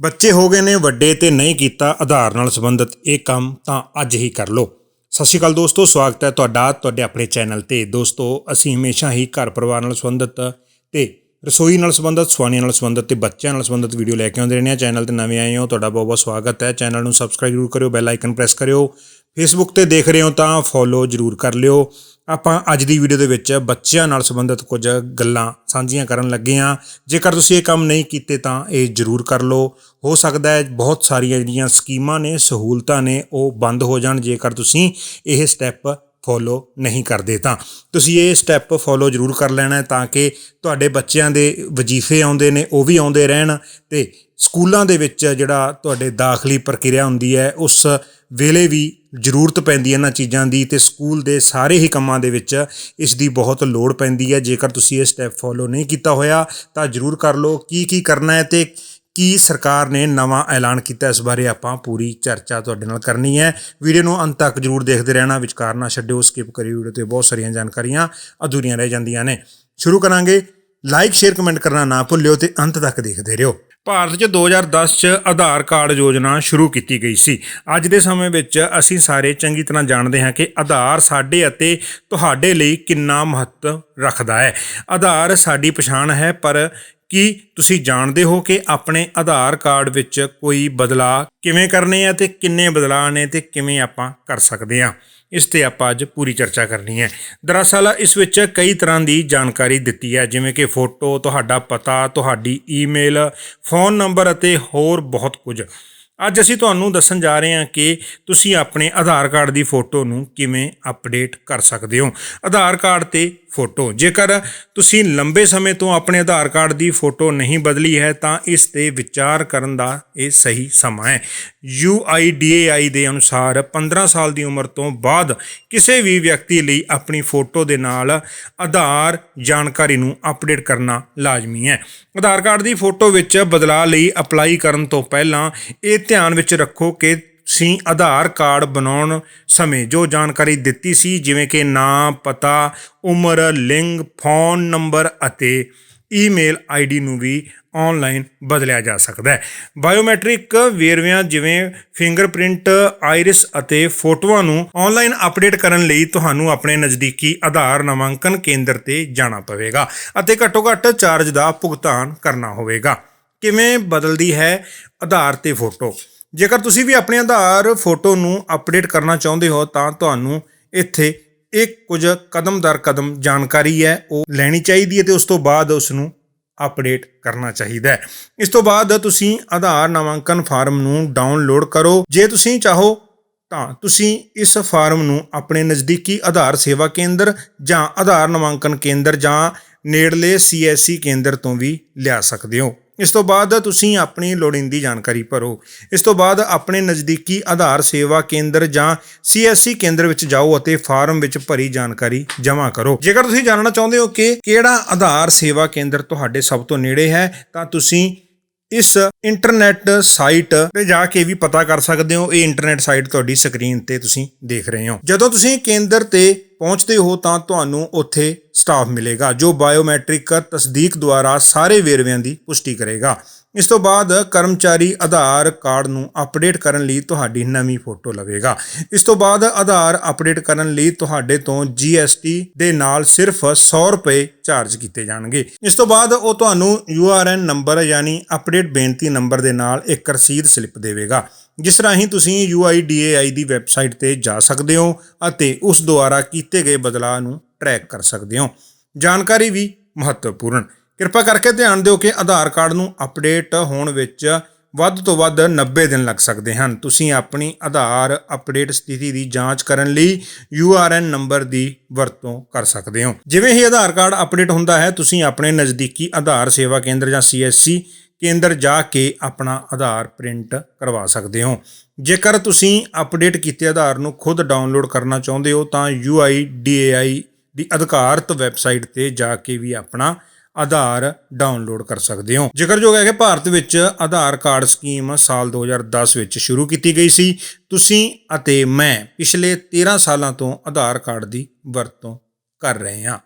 ਬੱਚੇ ਹੋ ਗਏ ਨੇ, ਵੱਡੇ ਤੇ ਨਹੀਂ ਕੀਤਾ ਆਧਾਰ ਨਾਲ ਸੰਬੰਧਿਤ ਇਹ ਕੰਮ ਤਾਂ ਅੱਜ ਹੀ ਕਰ ਲਓ। ਸਤਿ ਸ਼੍ਰੀ ਅਕਾਲ ਦੋਸਤੋ, ਸਵਾਗਤ ਹੈ ਤੁਹਾਡਾ, ਤੁਹਾਡੇ ਆਪਣੇ ਚੈਨਲ ਤੇ। ਦੋਸਤੋ, ਅਸੀਂ ਹਮੇਸ਼ਾ ਹੀ ਘਰ ਪਰਿਵਾਰ ਨਾਲ ਸੰਬੰਧਿਤ ਤੇ ਰਸੋਈ ਨਾਲ ਸੰਬੰਧਿਤ ਸਵਾਨੀਆਂ ਨਾਲ ਸੰਬੰਧਿਤ ਤੇ ਬੱਚਿਆਂ ਨਾਲ ਸੰਬੰਧਿਤ ਵੀਡੀਓ ਲੈ ਕੇ ਆਉਂਦੇ ਰਹਿੰਦੇ ਹਾਂ। ਚੈਨਲ ਤੇ ਨਵੇਂ ਆਏ ਹੋ, ਤੁਹਾਡਾ ਬਹੁਤ ਬਹੁਤ ਸਵਾਗਤ ਹੈ। ਚੈਨਲ ਨੂੰ ਸਬਸਕ੍ਰਾਈਬ ਜ਼ਰੂਰ ਕਰਿਓ, ਬੈਲ ਆਈਕਨ ਪ੍ਰੈਸ ਕਰਿਓ। ਫੇਸਬੁੱਕ ਤੇ ਦੇਖ ਰਹੇ ਹੋ ਤਾਂ ਫੋਲੋ ਜ਼ਰੂਰ ਕਰ ਲਿਓ। ਆਪਾਂ ਅੱਜ ਦੀ ਵੀਡੀਓ ਦੇ ਵਿੱਚ ਬੱਚਿਆਂ ਨਾਲ ਸੰਬੰਧਿਤ ਕੁਝ ਗੱਲਾਂ ਸਾਂਝੀਆਂ ਕਰਨ ਲੱਗੇ ਹਾਂ। ਜੇਕਰ ਤੁਸੀਂ ਇਹ ਕੰਮ ਨਹੀਂ ਕੀਤੇ ਤਾਂ ਇਹ ਜ਼ਰੂਰ ਕਰ ਲਓ। ਹੋ ਸਕਦਾ ਹੈ ਬਹੁਤ ਸਾਰੀਆਂ ਜਿਹੜੀਆਂ ਸਕੀਮਾਂ ਨੇ, ਸਹੂਲਤਾਂ ਨੇ, ਉਹ ਬੰਦ ਹੋ ਜਾਣ ਜੇਕਰ ਤੁਸੀਂ ਇਹ ਸਟੈਪ ਫੋਲੋ ਨਹੀਂ ਕਰਦੇ ਤਾਂ। ਤੁਸੀਂ ਇਹ ਸਟੈਪ ਫੋਲੋ ਜ਼ਰੂਰ ਕਰ ਲੈਣਾ ਹੈ ਤਾਂ ਕਿ ਤੁਹਾਡੇ ਬੱਚਿਆਂ ਦੇ ਵਜ਼ੀਫੇ ਆਉਂਦੇ ਨੇ, ਉਹ ਵੀ ਆਉਂਦੇ ਰਹਿਣ ਤੇ ਸਕੂਲਾਂ ਦੇ ਵਿੱਚ ਜਿਹੜਾ ਤੁਹਾਡੇ ਦਾਖਲੀ ਪ੍ਰਕਿਰਿਆ ਹੁੰਦੀ ਹੈ, ਉਸ ਵੇਲੇ ਵੀ ਜ਼ਰੂਰਤ ਪੈਂਦੀ ਹੈ ਇਹਨਾਂ ਚੀਜ਼ਾਂ ਦੀ ਤੇ ਸਕੂਲ ਦੇ ਸਾਰੇ ਹੀ ਕੰਮਾਂ ਦੇ ਵਿੱਚ ਇਸ ਦੀ ਬਹੁਤ ਲੋੜ ਪੈਂਦੀ ਹੈ। ਜੇਕਰ ਤੁਸੀਂ ਇਹ ਸਟੈਪ ਫੋਲੋ ਨਹੀਂ ਕੀਤਾ ਹੋਇਆ, ਤਾਂ ਜ਼ਰੂਰ ਕਰ ਲਓ। ਕੀ ਕੀ ਕਰਨਾ ਹੈ ਤੇ ਕੀ ਸਰਕਾਰ ਨੇ ਨਵਾਂ ਐਲਾਨ ਕੀਤਾ, ਇਸ ਬਾਰੇ ਆਪਾਂ ਪੂਰੀ ਚਰਚਾ ਤੁਹਾਡੇ ਨਾਲ ਕਰਨੀ ਹੈ। ਵੀਡੀਓ ਨੂੰ ਅੰਤ ਤੱਕ ਜਰੂਰ ਦੇਖਦੇ ਰਹਿਣਾ, ਵਿਚਕਾਰ ਨਾ ਛੱਡਿਓ ਸਕਿਪ ਕਰਿਓ ਵੀਡੀਓ ਤੇ ਬਹੁਤ ਸਾਰੀਆਂ ਜਾਣਕਾਰੀਆਂ ਅਧੂਰੀਆਂ ਰਹਿ ਜਾਂਦੀਆਂ ਨੇ। ਸ਼ੁਰੂ ਕਰਾਂਗੇ। ਲਾਈਕ ਸ਼ੇਅਰ ਕਮੈਂਟ ਕਰਨਾ ਨਾ ਭੁੱਲਿਓ ਤੇ ਅੰਤ ਤੱਕ ਦੇਖਦੇ ਰਹੋ। ਭਾਰਤ 'ਚ 2010 'ਚ ਆਧਾਰ ਕਾਰਡ ਯੋਜਨਾ ਸ਼ੁਰੂ ਕੀਤੀ ਗਈ ਸੀ। ਅੱਜ ਦੇ ਸਮੇਂ ਵਿੱਚ ਅਸੀਂ ਸਾਰੇ ਚੰਗੀ ਤਰ੍ਹਾਂ ਜਾਣਦੇ ਹਾਂ ਕਿ ਆਧਾਰ ਸਾਡੇ ਅਤੇ ਤੁਹਾਡੇ ਲਈ ਕਿੰਨਾ ਮਹੱਤਵ ਰੱਖਦਾ ਹੈ। ਆਧਾਰ ਸਾਡੀ ਪਛਾਣ ਹੈ, ਪਰ ਕੀ ਤੁਸੀਂ ਜਾਣਦੇ ਹੋ ਕਿ ਆਪਣੇ ਆਧਾਰ ਕਾਰਡ ਵਿੱਚ ਕੋਈ ਬਦਲਾਅ ਕਿਵੇਂ ਕਰਨੇ ਆ ਤੇ ਕਿੰਨੇ ਬਦਲਾਅ ਨੇ ਤੇ ਕਿਵੇਂ ਆਪਾਂ ਕਰ ਸਕਦੇ ਹਾਂ? ਇਸ ਤੇ ਆਪਾਂ ਅੱਜ ਪੂਰੀ ਚਰਚਾ ਕਰਨੀ ਹੈ। ਦਰਅਸਲ ਇਸ ਵਿੱਚ ਕਈ ਤਰ੍ਹਾਂ ਦੀ ਜਾਣਕਾਰੀ ਦਿੱਤੀ ਹੈ, ਜਿਵੇਂ ਕਿ ਫੋਟੋ, ਤੁਹਾਡਾ ਪਤਾ, ਤੁਹਾਡੀ ਈਮੇਲ, ਫੋਨ ਨੰਬਰ ਅਤੇ ਹੋਰ ਬਹੁਤ ਕੁਝ। ਅੱਜ ਅਸੀਂ ਤੁਹਾਨੂੰ ਦੱਸਣ ਜਾ ਰਹੇ ਹਾਂ ਕਿ ਤੁਸੀਂ ਆਪਣੇ ਆਧਾਰ ਕਾਰਡ ਦੀ ਫੋਟੋ ਨੂੰ ਕਿਵੇਂ ਅਪਡੇਟ ਕਰ ਸਕਦੇ ਹੋ। ਆਧਾਰ ਕਾਰਡ ਤੇ ਫੋਟੋ। ਜੇਕਰ ਤੁਸੀਂ ਲੰਬੇ ਸਮੇਂ ਤੋਂ ਆਪਣੇ ਆਧਾਰ ਕਾਰਡ ਦੀ ਫੋਟੋ ਨਹੀਂ ਬਦਲੀ ਹੈ, ਤਾਂ ਇਸ ਤੇ ਵਿਚਾਰ ਕਰਨ ਦਾ ਇਹ ਸਹੀ ਸਮਾਂ ਹੈ। UIDAI ਦੇ ਅਨੁਸਾਰ 15 ਸਾਲ ਦੀ ਉਮਰ ਤੋਂ ਬਾਅਦ ਕਿਸੇ ਵੀ ਵਿਅਕਤੀ ਲਈ ਆਪਣੀ ਫੋਟੋ ਦੇ ਨਾਲ ਆਧਾਰ ਜਾਣਕਾਰੀ ਨੂੰ ਅਪਡੇਟ ਕਰਨਾ ਲਾਜ਼ਮੀ ਹੈ। ਆਧਾਰ ਕਾਰਡ ਦੀ ਫੋਟੋ ਵਿੱਚ ਬਦਲਾਅ ਲਈ ਅਪਲਾਈ ਕਰਨ ਤੋਂ ਪਹਿਲਾਂ ਇਹ ਧਿਆਨ ਵਿੱਚ ਰੱਖੋ ਕਿ ਤੁਸੀਂ ਆਧਾਰ ਕਾਰਡ ਬਣਾਉਣ ਸਮੇਂ। ਜੋ ਜਾਣਕਾਰੀ ਦਿੱਤੀ ਸੀ, ਜਿਵੇਂ ਕਿ ਨਾਮ, ਪਤਾ, ਉਮਰ, ਲਿੰਗ, ਫੋਨ ਨੰਬਰ ਅਤੇ ਈਮੇਲ ਆਈਡੀ ਨੂੰ ਵੀ ਆਨਲਾਈਨ ਬਦਲਿਆ ਜਾ ਸਕਦਾ ਹੈ। ਬਾਇਓਮੈਟ੍ਰਿਕ ਵੇਰਵਿਆਂ ਜਿਵੇਂ ਫਿੰਗਰਪ੍ਰਿੰਟ, ਆਇਰਿਸ ਅਤੇ ਫੋਟੋਆਂ ਨੂੰ ਆਨਲਾਈਨ ਅਪਡੇਟ ਕਰਨ ਲਈ ਤੁਹਾਨੂੰ ਆਪਣੇ ਨਜ਼ਦੀਕੀ ਆਧਾਰ ਨਾਮਾਂਕਨ ਕੇਂਦਰ ਤੇ ਜਾਣਾ ਪਵੇਗਾ ਅਤੇ ਘੱਟੋ-ਘੱਟ ਚਾਰਜ ਦਾ ਭੁਗਤਾਨ ਕਰਨਾ ਹੋਵੇਗਾ। ਕਿਵੇਂ ਬਦਲਦੀ ਹੈ ਆਧਾਰ ਤੇ ਫੋਟੋ? ਜੇਕਰ ਤੁਸੀਂ ਵੀ ਆਪਣੇ ਆਧਾਰ ਫੋਟੋ ਨੂੰ ਅਪਡੇਟ ਕਰਨਾ ਚਾਹੁੰਦੇ ਹੋ, ਤਾਂ ਤੁਹਾਨੂੰ ਇੱਥੇ ਇੱਕ ਕੁਝ ਕਦਮ ਦਰ ਕਦਮ ਜਾਣਕਾਰੀ ਹੈ, ਉਹ ਲੈਣੀ ਚਾਹੀਦੀ ਹੈ ਤੇ ਉਸ ਤੋਂ ਬਾਅਦ ਉਸ ਨੂੰ ਅਪਡੇਟ ਕਰਨਾ ਚਾਹੀਦਾ ਹੈ। ਇਸ ਤੋਂ ਬਾਅਦ ਤੁਸੀਂ ਆਧਾਰ ਨਾਮਾਂਕਨ ਫਾਰਮ ਨੂੰ ਡਾਊਨਲੋਡ ਕਰੋ। ਜੇ ਤੁਸੀਂ ਚਾਹੋ, ਤਾਂ ਤੁਸੀਂ ਇਸ ਫਾਰਮ ਨੂੰ ਆਪਣੇ ਨਜ਼ਦੀਕੀ ਆਧਾਰ ਸੇਵਾ ਕੇਂਦਰ ਜਾਂ ਆਧਾਰ ਨਾਮਾਂਕਨ ਕੇਂਦਰ ਜਾਂ ਨੇੜਲੇ ਸੀਐਸਸੀ ਕੇਂਦਰ ਤੋਂ ਵੀ ਲਿਆ ਸਕਦੇ ਹੋ। ਇਸ ਤੋਂ ਬਾਅਦ ਤੁਸੀਂ ਆਪਣੀ ਲੋੜੀਂਦੀ ਜਾਣਕਾਰੀ ਭਰੋ। ਇਸ ਤੋਂ ਬਾਅਦ ਆਪਣੇ ਨਜ਼ਦੀਕੀ ਆਧਾਰ ਸੇਵਾ ਕੇਂਦਰ ਜਾਂ ਸੀਐਸਸੀ ਕੇਂਦਰ ਵਿੱਚ ਜਾਓ ਅਤੇ ਫਾਰਮ ਵਿੱਚ ਭਰੀ ਜਾਣਕਾਰੀ ਜਮ੍ਹਾਂ ਕਰੋ। ਜੇਕਰ ਤੁਸੀਂ ਜਾਣਨਾ ਚਾਹੁੰਦੇ ਹੋ ਕਿ ਕਿਹੜਾ ਆਧਾਰ ਸੇਵਾ ਕੇਂਦਰ ਤੁਹਾਡੇ ਸਭ ਤੋਂ ਨੇੜੇ ਹੈ, ਤਾਂ ਤੁਸੀਂ ਇਸ ਇੰਟਰਨੈਟ ਸਾਈਟ ਤੇ ਜਾ ਕੇ ਵੀ ਪਤਾ ਕਰ ਸਕਦੇ ਹੋ। ਇਹ ਇੰਟਰਨੈਟ ਸਾਈਟ ਤੁਹਾਡੀ ਸਕਰੀਨ ਤੇ ਤੁਸੀਂ ਦੇਖ ਰਹੇ ਹੋ। ਜਦੋਂ ਤੁਸੀਂ ਕੇਂਦਰ ਤੇ ਪਹੁੰਚਦੇ ਹੋ ਤਾਂ ਤੁਹਾਨੂੰ ਉੱਥੇ ਸਟਾਫ ਮਿਲੇਗਾ, ਜੋ ਬਾਇਓਮੈਟ੍ਰਿਕ ਤਸਦੀਕ ਦੁਆਰਾ ਸਾਰੇ ਵੇਰਵਿਆਂ ਦੀ ਪੁਸ਼ਟੀ ਕਰੇਗਾ। ਇਸ ਤੋਂ ਬਾਅਦ ਕਰਮਚਾਰੀ ਆਧਾਰ ਕਾਰਡ ਨੂੰ ਅਪਡੇਟ ਕਰਨ ਲਈ ਤੁਹਾਡੀ ਨਵੀਂ ਫੋਟੋ ਲਵੇਗਾ। ਇਸ ਤੋਂ ਬਾਅਦ ਆਧਾਰ ਅਪਡੇਟ ਕਰਨ ਲਈ ਤੁਹਾਡੇ ਤੋਂ GST ਦੇ ਨਾਲ ਸਿਰਫ 100 ਰੁਪਏ ਚਾਰਜ ਕੀਤੇ ਜਾਣਗੇ। ਇਸ ਤੋਂ ਬਾਅਦ ਉਹ ਤੁਹਾਨੂੰ URN ਨੰਬਰ ਯਾਨੀ ਅਪਡੇਟ ਬੇਨਤੀ ਨੰਬਰ ਦੇ ਨਾਲ ਇੱਕ ਰਸੀਦ ਸਲਿੱਪ ਦੇਵੇਗਾ। ਜਿਸ ਰਾਹੀਂ ਤੁਸੀਂ UIDAI ਦੀ ਵੈਬਸਾਈਟ ਤੇ ਜਾ ਸਕਦੇ ਹੋ ਅਤੇ ਉਸ ਦੁਆਰਾ ਕੀਤੇ ਗਏ ਬਦਲਾਅ ਨੂੰ ਟਰੈਕ ਕਰ ਸਕਦੇ ਹੋ। ਜਾਣਕਾਰੀ ਵੀ ਮਹੱਤਵਪੂਰਨ। ਕਿਰਪਾ ਕਰਕੇ ਧਿਆਨ ਦਿਓ ਕਿ ਆਧਾਰ ਕਾਰਡ ਨੂੰ ਅਪਡੇਟ ਹੋਣ ਵਿੱਚ ਵੱਧ ਤੋਂ ਵੱਧ 90 ਦਿਨ ਲੱਗ ਸਕਦੇ ਹਨ। ਤੁਸੀਂ ਆਪਣੀ ਆਧਾਰ ਅਪਡੇਟ ਸਥਿਤੀ ਦੀ ਜਾਂਚ ਕਰਨ ਲਈ URN ਨੰਬਰ ਦੀ ਵਰਤੋਂ ਕਰ ਸਕਦੇ ਹੋ। ਜਿਵੇਂ ਹੀ ਆਧਾਰ ਕਾਰਡ ਅਪਡੇਟ ਹੁੰਦਾ ਹੈ, ਤੁਸੀਂ ਆਪਣੇ ਨਜ਼ਦੀਕੀ ਆਧਾਰ ਸੇਵਾ ਕੇਂਦਰ ਜਾਂ CSC ਕੇਂਦਰ ਜਾ ਕੇ ਆਪਣਾ ਆਧਾਰ ਪ੍ਰਿੰਟ ਕਰਵਾ ਸਕਦੇ ਹੋ। ਜੇਕਰ ਤੁਸੀਂ ਅਪਡੇਟ ਕੀਤੇ ਆਧਾਰ ਨੂੰ ਖੁਦ ਡਾਊਨਲੋਡ ਕਰਨਾ ਚਾਹੁੰਦੇ ਹੋ, ਤਾਂ UIDAI ਦੀ ਅਧਿਕਾਰਤ ਵੈਬਸਾਈਟ ਤੇ ਜਾ ਕੇ ਵੀ ਆਪਣਾ ਆਧਾਰ ਡਾਊਨਲੋਡ ਕਰ ਸਕਦੇ ਹੋ। ਜ਼ਿਕਰਯੋਗ ਹੈ ਕਿ ਭਾਰਤ ਵਿੱਚ ਆਧਾਰ ਕਾਰਡ ਸਕੀਮ ਸਾਲ 2010 ਵਿੱਚ ਸ਼ੁਰੂ ਕੀਤੀ ਗਈ ਸੀ। ਤੁਸੀਂ ਅਤੇ ਮੈਂ ਪਿਛਲੇ 13 ਸਾਲਾਂ ਤੋਂ ਆਧਾਰ ਕਾਰਡ ਦੀ ਵਰਤੋਂ ਕਰ ਰਹੇ ਹਾਂ।